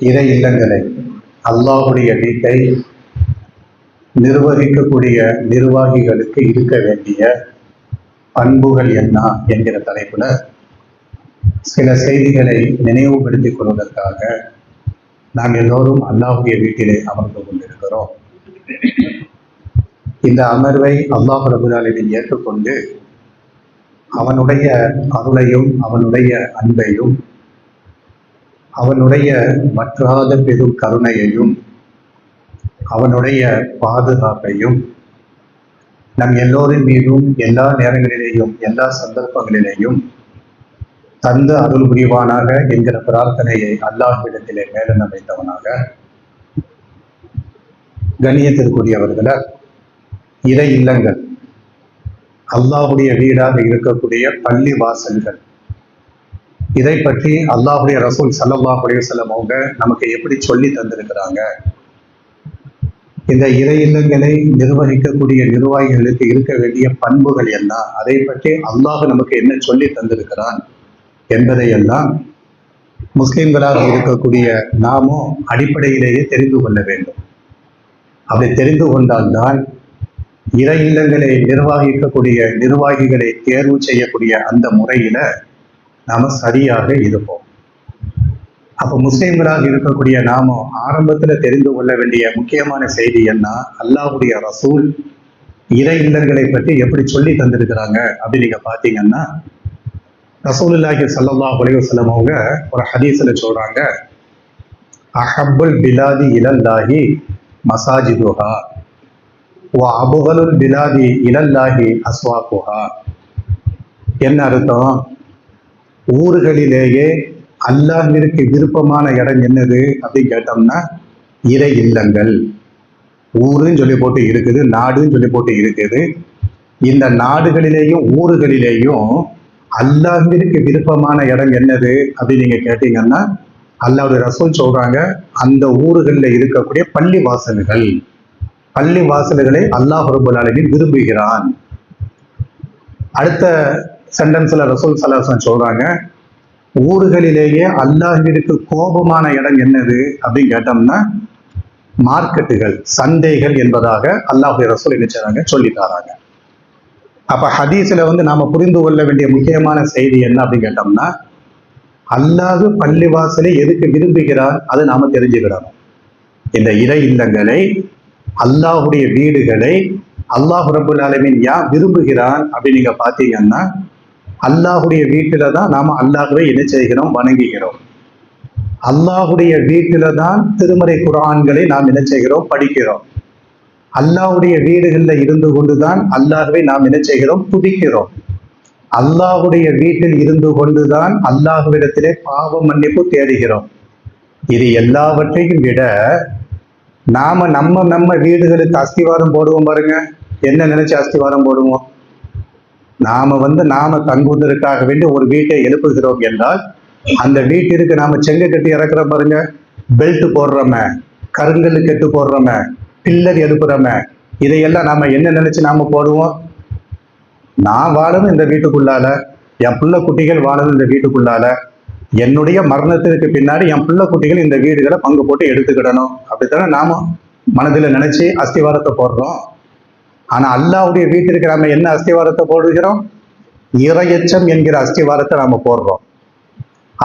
இறை இல்லங்களை அல்லாஹுடைய வீட்டை நிர்வகிக்கக்கூடிய நிர்வாகிகளுக்கு இருக்க வேண்டிய பண்புகள் என்ன என்கிற தலைப்புல சில செய்திகளை நினைவுபடுத்திக் கொள்வதற்காக நாம் எல்லோரும் அல்லாஹுடைய வீட்டிலே அமர்ந்து கொண்டிருக்கிறோம். இந்த அமர்வை அல்லாஹ் ரபுல்லாலின் ஏற்றுக்கொண்டு அவனுடைய அருளையும் அவனுடைய அன்பையும் அவனுடைய வற்றாத பெரும் கருணையையும் அவனுடைய பாதுகாப்பையும் நம் எல்லோரின் மீதும் எல்லா நேரங்களிலேயும் எல்லா சந்தர்ப்பங்களிலேயும் தந்து அருள் புரிவானாக என்கிற பிரார்த்தனையை அல்லாஹ்விடத்திலே மேலும் அமைந்தவனாக கண்ணியத்திற்குரியவர்கள இறை இல்லங்கள் அல்லாஹுடைய வீடாக இருக்கக்கூடிய பள்ளி வாசல்கள் இதை பற்றி அல்லாஹுடைய ரசூல் சல்லல்லாஹ் செல்லம் அவங்க நமக்கு எப்படி சொல்லி தந்திருக்கிறாங்க? இந்த இறை இல்லங்களை நிர்வகிக்கக்கூடிய நிர்வாகிகளுக்கு இருக்க வேண்டிய பண்புகள் என்ன அதை பற்றி அல்லாஹ் நமக்கு என்ன சொல்லி தந்திருக்கிறான் என்பதையெல்லாம் முஸ்லிம்களாக இருக்கக்கூடிய நாமும் அடிப்படையிலேயே தெரிந்து கொள்ள வேண்டும். அப்படி தெரிந்து கொண்டால்தான் இறை இல்லங்களை நிர்வகிக்கக்கூடிய நிர்வாகிகளை தேர்வு செய்யக்கூடிய அந்த முறையில நாம சரியாக இருப்போம். அப்ப முஸ்லீம்களாக இருக்கக்கூடிய நாம ஆரம்பத்துல தெரிந்து கொள்ள வேண்டிய முக்கியமான செய்தி என்ன? அல்லாஹுடைய ரசூல் இறை இல்லங்களை பற்றி எப்படி சொல்லி தந்திருக்கிறாங்க அப்படின்னு நீங்க பாத்தீங்கன்னா ரசூலுல்லாஹி சல்லாஹ் அலைவசல்லம் அவங்க ஒரு ஹதீஸ்ல சொல்றாங்க அஹபுல் பிலாதி இலல்லாஹி மசாஜிதுஹா வா அபுகலுல் பிலாதி இலல்லாஹி அஸ்வாக்குஹா என்ன அர்த்தம்? ஊர்களிலேயே அல்லாஹிற்கு விருப்பமான இடம் என்னது அப்படின்னு கேட்டோம்னா இறை இல்லங்கள். ஊருன்னு சொல்லி போட்டு இருக்குது நாடுன்னு சொல்லி போட்டு இருக்குது. இந்த நாடுகளிலேயும் ஊர்களிலேயும் அல்லாஹிற்கு விருப்பமான இடம் என்னது அப்படின்னு நீங்க கேட்டீங்கன்னா அல்லாவுடைய ரசூல் சொல்றாங்க அந்த ஊர்களில் இருக்கக்கூடிய பள்ளி வாசல்கள் பள்ளி வாசல்களை அல்லாஹ் ரபுல் அலமின் விரும்புகிறான். அடுத்த சென்டென்ஸ்ல ரசூல் சலாசன் சொல்றாங்க ஊர்களிலேயே அல்லாஹிற்கு கோபமான இடம் என்னது அப்படின்னு கேட்டோம்னா மார்க்கெட்டுகள் சந்தைகள் என்பதாக அல்லாஹ் ரசூல் என்ன செய்றாங்க? சொல்லி தராங்க. அப்ப ஹதீஸ்ல வந்து நாம புரிந்து கொள்ள வேண்டிய முக்கியமான செய்தி என்ன அப்படின்னு கேட்டோம்னா அல்லாஹ் பள்ளிவாசலை எதுக்கு விரும்புகிறார் அதை நாம தெரிஞ்சுக்கிடணும். இந்த இறை இல்லங்களை அல்லாஹுடைய வீடுகளை அல்லாஹ் ரபுல் ஆலமின் யார் விரும்புகிறான் அப்படின்னு நீங்க பாத்தீங்கன்னா அல்லாஹுடைய வீட்டில தான் நாம் அல்லாஹுவை என்ன செய்கிறோம் வணங்குகிறோம். அல்லாஹுடைய வீட்டில தான் திருமறை குரான்களை நாம் என்ன செய்கிறோம் படிக்கிறோம். அல்லாஹுடைய வீடுகளில் இருந்து கொண்டுதான் அல்லாஹுவை நாம் என்ன செய்கிறோம் துதிக்கிறோம். அல்லாஹுடைய வீட்டில் இருந்து கொண்டுதான் அல்லாஹுவிடத்திலே பாவ மன்னிப்பு தேடுகிறோம். இது எல்லாவற்றையும் விட நாம நம்ம நம்ம வீடுகளுக்கு அஸ்திவாரம் போடுவோம் பாருங்க. என்ன நினைச்சு அஸ்திவாரம் போடுவோம்? நாம வந்து நாம தங்குவதற்காக வேண்டி ஒரு வீட்டை எழுப்புகிறோம் என்றால் அந்த வீட்டிற்கு நாம செங்க கட்டி இறக்குற பாருங்க. பெல்ட் போடுறோம கருங்கல் கெட்டு போடுறோம பில்லர் எழுப்புறோம இதையெல்லாம் நாம என்ன நினைச்சு நாம போடுவோம்? நான் வாழணும் இந்த வீட்டுக்குள்ளால என் பிள்ளை குட்டிகள் வாழணும் இந்த வீட்டுக்குள்ளால என்னுடைய மரணத்திற்கு பின்னாடி என் பிள்ளை குட்டிகள் இந்த வீடுகளை பங்கு போட்டு எடுத்துக்கிடணும். அப்படித்தானே நாம மனதில் நினைச்சு அஸ்திவாரத்தை போடுறோம். ஆனால் அல்லாவுடைய வீட்டிற்கு நம்ம என்ன அஸ்திவாரத்தை போடுகிறோம்? இரையச்சம் என்கிற அஸ்திவாரத்தை நாம போடுறோம்.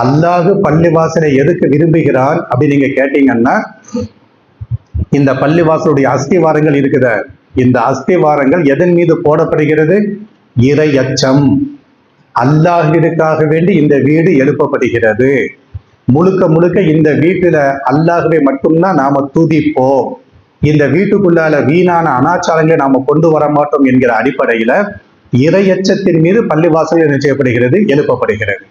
அல்லாஹு பள்ளிவாசலை எதுக்கு விரும்புகிறான் அப்படின்னு நீங்க கேட்டீங்கன்னா இந்த பள்ளிவாசலுடைய அஸ்திவாரங்கள் இருக்குத. இந்த அஸ்திவாரங்கள் எதன் மீது போடப்படுகிறது? இறையச்சம். அல்லாஹிற்காக வேண்டி இந்த வீடு எழுப்பப்படுகிறது. முழுக்க முழுக்க இந்த வீட்டில் அல்லாகவே மட்டும்தான் நாம துதிப்போம். இந்த வீட்டுக்குள்ளால வீணான அனாச்சாரங்களை நாம கொண்டு வர மாட்டோம் என்கிற அடிப்படையில இரையச்சத்தின் மீது பள்ளிவாசல் என்ன செய்யப்படுகிறது? எழுப்பப்படுகிறது.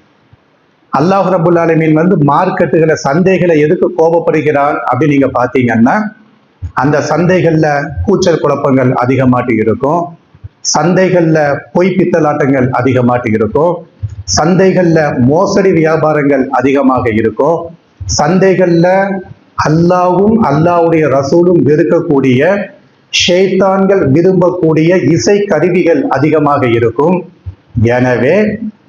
அல்லாஹ் ரபுல் ஆலமீன் வந்து மார்க்கெட்டுகளை சந்தைகளை எதுக்கு கோபப்படுகிறான் அப்படின்னு நீங்க பாத்தீங்கன்னா அந்த சந்தைகள்ல கூச்சல் குழப்பங்கள் அதிகமாட்டு இருக்கும். சந்தைகள்ல பொய் பித்தலாட்டங்கள் அதிகமாட்டு இருக்கும். சந்தைகள்ல மோசடி வியாபாரங்கள் அதிகமாக இருக்கும். சந்தைகள்ல அல்லாவும் அல்லாவுடைய ரசூலும் வெறுக்கக்கூடிய ஷேத்தான்கள் விரும்பக்கூடிய இசை கருவிகள் அதிகமாக இருக்கும். எனவே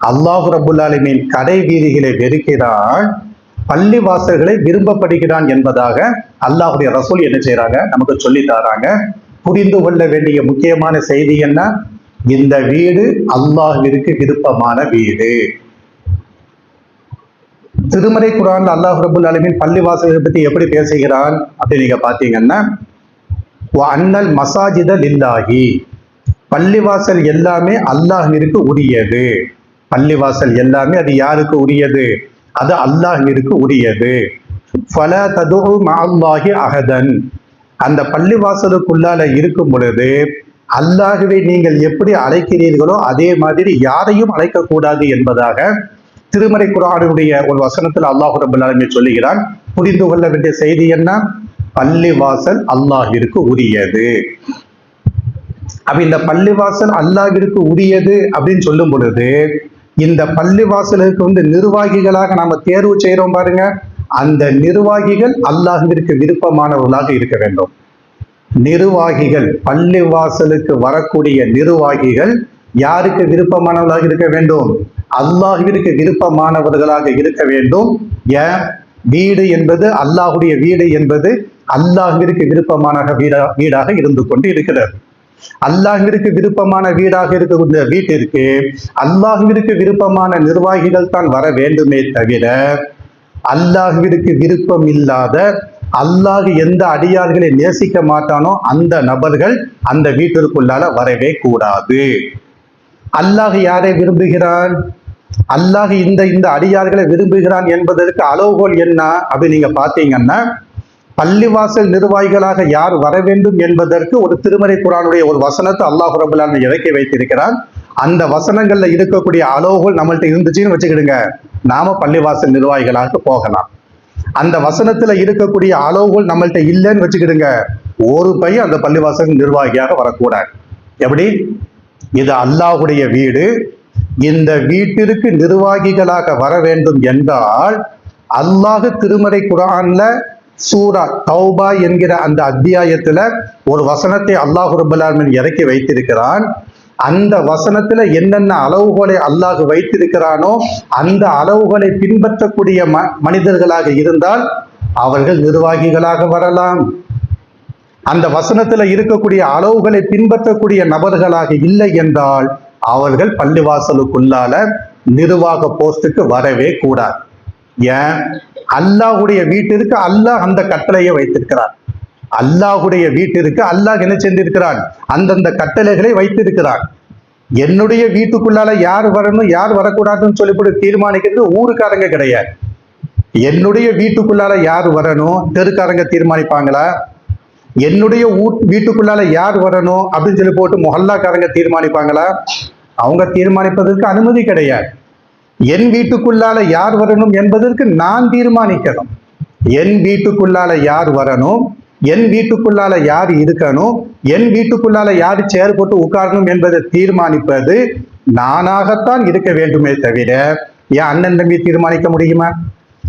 அல்லாஹ் ரபுல்லாலுமின் கடை வீதிகளை வெறுக்கிறான் பள்ளி வாசல்களை விரும்பப்படுகிறான் என்பதாக அல்லாஹுடைய ரசூல் என்ன செய்யறாங்க நமக்கு சொல்லி தராங்க. புரிந்து கொள்ள வேண்டிய முக்கியமான செய்தி என்ன? இந்த வீடு அல்லாஹிற்கு விருப்பமான வீடு. திருமறை குரான் அல்லாஹ் ரபுல் அலமின் பள்ளி வாசல்களை பத்தி எப்படி பேசுகிறான் அப்படின்னு நீங்க பாத்தீங்கன்னா அண்ணல் மசாஜித லில்லாஹி. பள்ளிவாசல் எல்லாமே அல்லாஹிற்கு உரியது. பள்ளிவாசல் எல்லாமே அது யாருக்கு உரியது? அது அல்லாஹிற்கு உரியது. ஃபல தது அல்லாஹி அகதன் அந்த பள்ளிவாசலுக்குள்ளால இருக்கும் பொழுது அல்லாஹுவை நீங்கள் எப்படி அழைக்கிறீர்களோ அதே மாதிரி யாரையும் அழைக்கக்கூடாது என்பதாக திருமறை குரானுடைய ஒரு வசனத்தில் அல்லாஹ் ரபுல்லாலுமே சொல்லுகிறான் புரிந்து கொள்ள வேண்டிய செய்தி என்ன? பள்ளிவாசல் அல்லாஹிற்கு உரியது. அப்ப இந்த பள்ளிவாசல் அல்லாஹிற்கு உரியது அப்படின்னு சொல்லும் பொழுது இந்த பள்ளிவாசலுக்கு வந்து நிர்வாகிகளாக நாம தேர்வு செய்யறோம் பாருங்க அந்த நிர்வாகிகள் அல்லாஹிற்கு விருப்பமானவர்களாக இருக்க வேண்டும். நிர்வாகிகள் பள்ளிவாசலுக்கு வரக்கூடிய நிர்வாகிகள் யாருக்கு விருப்பமானவர்களாக இருக்க வேண்டும்? அல்லாஹுவிற்கு விருப்பமானவர்களாக இருக்க வேண்டும். ஏன்? வீடு என்பது அல்லாஹுடைய வீடு என்பது அல்லாஹுவிற்கு விருப்பமான வீடா வீடாக இருந்து கொண்டு இருக்கிறது. அல்லாஹிற்கு விருப்பமான வீடாக இருக்கக்கூடிய வீட்டிற்கு அல்லாஹ்விற்கு விருப்பமான நிர்வாகிகள் தான் வர வேண்டுமே தவிர அல்லாஹ்விற்கு விருப்பம் இல்லாத அல்லாஹ் எந்த அடியார்களை நேசிக்க மாட்டானோ அந்த நபர்கள் அந்த வீட்டிற்குள்ளால வரவே கூடாது. அல்லாஹ் யாரை விரும்புகிறான்? அல்லாஹ் இந்த இந்த அடியார்களை விரும்புகிறான் என்பதற்கு அளவுகோல் என்ன அப்படின்னு நீங்க பாத்தீங்கன்னா பள்ளிவாசல் நிர்வாகிகளாக யார் வர வேண்டும் என்பதற்கு ஒரு திருமறை குரானுடைய ஒரு வசனத்தை அல்லாஹ் ரபுல்லான் இறக்கி வைத்திருக்கிறான் அந்த வசனங்கள்ல இருக்கக்கூடிய அளவுகள் நம்மள்ட்ட இருந்துச்சுன்னு வச்சுக்கிடுங்க. நாம பள்ளிவாசல் நிர்வாகிகளாக போகலாம். அந்த வசனத்துல இருக்கக்கூடிய அளவுகள் நம்மள்ட்ட இல்லைன்னு வச்சுக்கிடுங்க. ஒரு பையன் அந்த பள்ளிவாசல் நிர்வாகியாக வரக்கூடாது. எப்படி? இது அல்லாஹுடைய வீடு. இந்த வீட்டிற்கு நிர்வாகிகளாக வர வேண்டும் என்றால் அல்லாஹ் திருமறை குரான்ல சூரா தௌபா என்கிற அந்த அத்தியாயத்துல ஒரு வசனத்தை அல்லாஹ் ரபுல்லாமின் இறக்கி வைத்திருக்கிறான். அந்த வசனத்துல என்னென்ன அளவுகளை அல்லாஹ் வைத்திருக்கிறானோ அந்த அளவுகளை பின்பற்றக்கூடிய ம மனிதர்களாக இருந்தால் அவர்கள் நிர்வாகிகளாக வரலாம். அந்த வசனத்துல இருக்கக்கூடிய அளவுகளை பின்பற்றக்கூடிய நபர்களாக இல்லை என்றால் அவர்கள் பள்ளிவாசலுக்குள்ளால நிர்வாக போஸ்டுக்கு வரவே கூடாது. ஏன்? அல்லாஹுடைய வீட்டிற்கு அல்லாஹ் அந்த கட்டளையை வைத்திருக்கிறார் அல்லாஹுடைய வீட்டிற்கு அல்லாஹ் என்ன செஞ்சிருக்கிறான்? அந்தந்த கட்டளைகளை வைத்திருக்கிறான். என்னுடைய வீட்டுக்குள்ளால யார் வரணும் யார் வரக்கூடாதுன்னு சொல்லிவிட்டு தீர்மானிக்கிறது ஊருக்காரங்க கிடையாது. என்னுடைய வீட்டுக்குள்ளால யார் வரணும் தெருக்காரங்க தீர்மானிப்பாங்களா? என்னுடைய ஊ- வீட்டுக்குள்ளால யார் வரணும் அப்படின்னு சொல்லி போட்டு மொஹல்லாக்காரங்க தீர்மானிப்பாங்களா? அவங்க தீர்மானிப்பதற்கு அனுமதி கிடையாது. என் வீட்டுக்குள்ளால யார் வரணும் என்பதற்கு நான் தீர்மானிக்கணும். என் வீட்டுக்குள்ளால யார் வரணும்? என் வீட்டுக்குள்ளால யார் இருக்கணும்? என் வீட்டுக்குள்ளால யார் சேர் போட்டு உட்காரணும் என்பதை தீர்மானிப்பது நானாகத்தான் இருக்க வேண்டுமே தவிர என் அண்ணன் தம்பி தீர்மானிக்க முடியுமா?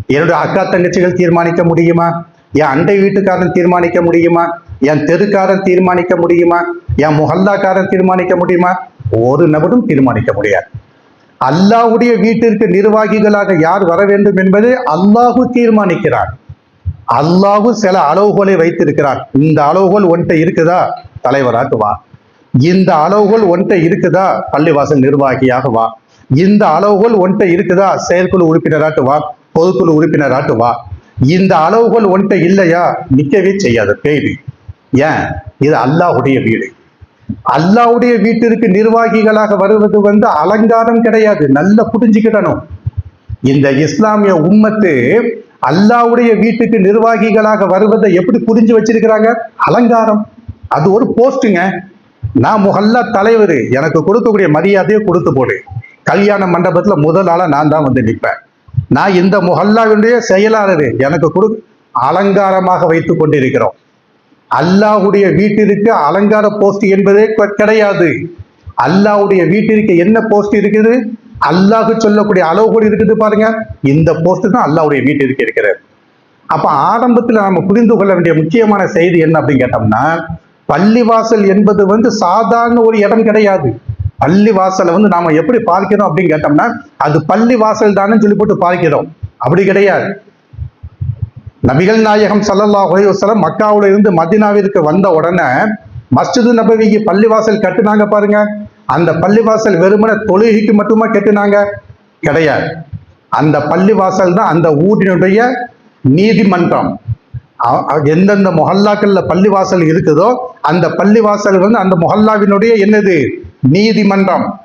என்னுடைய அக்கா தங்கச்சிகள் தீர்மானிக்க முடியுமா? என் அண்டை வீட்டுக்காரன் தீர்மானிக்க முடியுமா? என் தெருக்காரன் தீர்மானிக்க முடியுமா? என் முகல்லாக்காரன் தீர்மானிக்க முடியுமா? ஒரு நபரும் தீர்மானிக்க முடியாது. அல்லாஹ்வுடைய வீட்டிற்கு நிர்வாகிகளாக யார் வர வேண்டும் என்பதை அல்லாஹு தீர்மானிக்கிறார் அல்லாஹு சில அளவுகோலை வைத்திருக்கிறார் இந்த அளவுகோல் ஒன்றை இருக்குதா? தலைவராட்டு வா. இந்த அளவுகோல் ஒன்றை இருக்குதா? பள்ளிவாசல் நிர்வாகியாக வா. இந்த அளவுகோல் ஒன்றை இருக்குதா? செயற்குழு உறுப்பினராட்டு வா. பொதுக்குழு உறுப்பினராட்டு வா. இந்த அளவுகள் ஒன்ட்ட இல்லையா? நிற்கவே செய்யாத கேள்வி. ஏன்? இது அல்லாஹ்வுடைய வீடு. அல்லாவுடைய வீட்டிற்கு நிர்வாகிகளாக வருவது வந்து அலங்காரம் கிடையாது. நல்லா புரிஞ்சுக்கிடணும் இந்த இஸ்லாமிய உம்மத்து அல்லாஹ்வுடைய வீட்டுக்கு நிர்வாகிகளாக வருவதை எப்படி புரிஞ்சு வச்சிருக்கிறாங்க? அலங்காரம். அது ஒரு போஸ்ட்டுங்க. நான் முகல்லா தலைவர். எனக்கு கொடுக்கக்கூடிய மரியாதையை கொடுத்து போடு. கல்யாண மண்டபத்துல முதல் ஆளாக நான் தான் வந்து நிற்பேன் நான் இந்த முஹல்லாவினுடைய செயலாளர். எனக்கு கொடு அலங்காரமாக வைத்து கொண்டிருக்கிறோம். அல்லாஹ்வுடைய வீட்டிற்கு அலங்கார போஸ்ட் என்பதே கிடையாது. அல்லாஹுடைய வீட்டிற்கு என்ன போஸ்ட் இருக்குது? அல்லாஹ் சொல்லக்கூடிய அளவுகோல் இருக்குது பாருங்க. இந்த போஸ்ட் தான் அல்லாஹ்வுடைய வீட்டிற்கு இருக்கிறது. அப்ப ஆரம்பத்தில் நாம புரிந்து கொள்ள வேண்டிய முக்கியமான செய்தி என்ன அப்படின்னு கேட்டோம்னா பள்ளிவாசல் என்பது வந்து சாதாரண ஒரு இடம் கிடையாது. பள்ளிவாசலை வந்து நாம எப்படி பார்க்கிறோம் அப்படின்னு கேட்டோம்னா அது பள்ளிவாசல் தானே சொல்லி போட்டு பார்க்கிறோம் அப்படி கிடையாது. நபிகள் நாயகம் ஸல்லல்லாஹு அலைஹி வஸல்லம் இருந்து மதீனாவிற்கு வந்த உடனே மஸ்ஜிது நபவிக்கு பள்ளிவாசல் கட்டுனாங்க பாருங்க. அந்த பள்ளிவாசல் வெறுமன தொழுகைக்கு மட்டுமா கட்டுனாங்க? கிடையாது. அந்த பள்ளிவாசல் தான் அந்த ஊரினுடைய நீதிமன்றம். எந்தெந்த மொஹல்லாக்கள்ல பள்ளிவாசல் இருக்குதோ அந்த பள்ளிவாசல் வந்து அந்த மொஹல்லாவினுடைய என்னது? நீதிமன்றம்.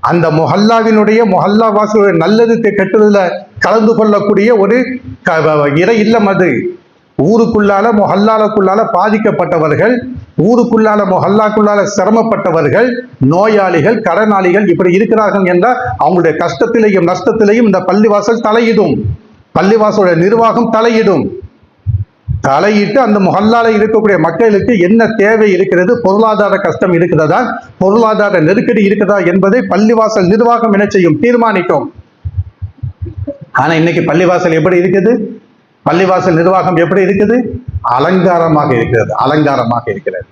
அந்த மொஹல்லாவினுடைய மொஹல்லா வாசலுடைய நல்லது கெ- கெட்டதுல கலந்து கொள்ளக்கூடிய ஒரு க- வ- இறை இல்லம் அது. ஊருக்குள்ளால மொஹல்லாலக்குள்ளால பாதிக்கப்பட்டவர்கள் ஊருக்குள்ளால மொஹல்லாக்குள்ளால சிரமப்பட்டவர்கள் நோயாளிகள் கடனாளிகள் இப்படி இருக்கிறார்கள் என்றால் அவங்களுடைய கஷ்டத்திலையும் நஷ்டத்திலையும் இந்த பள்ளிவாசல் தலையிடும். பள்ளிவாசலுடைய நிர்வாகம் தலையிடும். தலையிட்டு அந்த முகல்லால இருக்கக்கூடிய மக்களுக்கு என்ன தேவை இருக்கிறது? பொருளாதார கஷ்டம் இருக்கிறதா பொருளாதார நெருக்கடி இருக்கிறதா என்பதை பள்ளிவாசல் நிர்வாகம் என்ன செய்யும்? தீர்மானிக்கும். ஆனா இன்னைக்கு பள்ளிவாசல் எப்படி இருக்குது? பள்ளிவாசல் நிர்வாகம் எப்படி இருக்குது? அலங்காரமாக இருக்கிறது. அலங்காரமாக இருக்கிறது.